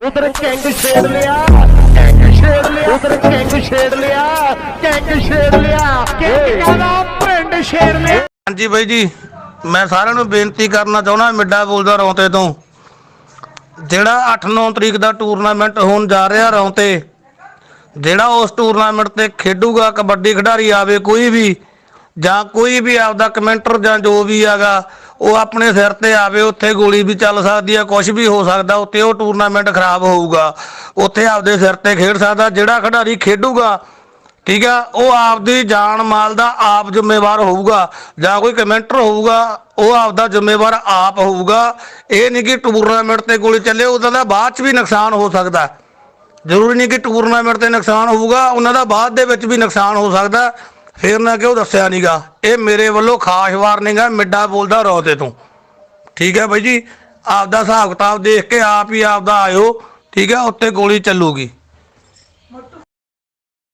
ਉਧਰ ਕਿੰਗ ਛੇੜ ਲਿਆ। ਕਿੰਗ ਛੇੜ ਲਿਆ ਉਧਰ ਕਿੰਗ ਛੇੜ ਲਿਆ। ਕਿੰਗ ਛੇੜ ਲਿਆ। ਕਿੰਗ ਕਹਿੰਦਾ ਪਿੰਡ ਛੇੜ ਲਿਆ। ਹਾਂਜੀ ਬਾਈ ਜੀ, ਮੈਂ ਸਾਰਿਆਂ ਨੂੰ ਬੇਨਤੀ ਕਰਨਾ ਚਾਹੁੰਦਾ ਮਿੱਡਾ ਬੋਲਦਾ ਰੌਂਤੇ ਤੋਂ। ਜਿਹੜਾ 8-9 ਤਰੀਕ ਦਾ ਟੂਰਨਾਮੈਂਟ ਹੋਣ ਜਾ ਰਿਹਾ ਰੌਂਤੇ, ਜਿਹੜਾ ਉਸ ਟੂਰਨਾਮੈਂਟ ਤੇ ਖੇਡੂਗਾ, ਕਬੱਡੀ ਖਿਡਾਰੀ ਆਵੇ ਕੋਈ ਵੀ, ਜਾਂ ਕੋਈ ਵੀ ਆਪਦਾ ਕਮੈਂਟਰ ਜਾਂ ਜੋ ਵੀ ਹੈਗਾ ਉਹ ਆਪਣੇ ਸਿਰ ਤੇ ਆਵੇ, ਉੱਥੇ ਗੋਲੀ ਵੀ ਚੱਲ ਸਕਦੀ ਹੈ ਕੁਝ ਵੀ ਹੋ ਸਕਦਾ, ਉੱਥੇ ਉਹ ਟੂਰਨਾਮੈਂਟ ਖਰਾਬ ਹੋਊਗਾ। ਉੱਥੇ ਆਪਦੇ ਸਿਰ ਤੇ ਖੇਡ ਸਕਦਾ, ਜਿਹੜਾ ਖਿਡਾਰੀ ਖੇਡੂਗਾ, ਠੀਕ ਆ, ਉਹ ਆਪਦੀ ਜਾਨ ਮਾਲ ਦਾ ਆਪ ਜ਼ਿੰਮੇਵਾਰ ਹੋਊਗਾ, ਜਾਂ ਕੋਈ ਕਮੈਂਟਰ ਹੋਊਗਾ, ਉਹ ਆਪਦਾ ਜ਼ਿੰਮੇਵਾਰ ਆਪ ਹੋਊਗਾ। ਇਹ ਨਹੀਂ ਕਿ ਟੂਰਨਾਮੈਂਟ ਤੇ ਗੋਲੀ ਚੱਲੇ, ਉਹਦਾ ਦਾ ਬਾਅਦ ਚ ਵੀ ਨੁਕਸਾਨ ਹੋ ਸਕਦਾ। ਜ਼ਰੂਰੀ ਨਹੀਂ ਕਿ ਟੂਰਨਾਮੈਂਟ ਤੇ ਨੁਕਸਾਨ ਹੋਊਗਾ, ਉਹਨਾਂ ਦਾ ਬਾਅਦ ਦੇ ਵਿੱਚ ਵੀ ਨੁਕਸਾਨ ਹੋ ਸਕਦਾ। ਫਿਰ ਨਾ ਕਿਉਂ ਉਹ ਦੱਸਿਆ ਨਹੀਂਗਾ ਇਹ ਮੇਰੇ ਵੱਲੋਂ ਖਾਸ ਵਾਰਨਿੰਗ ਹੈ ਮਿੱਡਾ ਬੋਲਦਾ ਰੌਤੇ ਤੋਂ ਠੀਕ ਹੈ ਬਾਈ ਜੀ, ਆਪਦਾ ਹਿਸਾਬ ਕਿਤਾਬ ਦੇਖ ਕੇ ਆਪ ਹੀ ਆਪਦਾ ਆਇਓ, ਠੀਕ ਹੈ ਉੱਤੇ ਗੋਲੀ ਚੱਲੂਗੀ।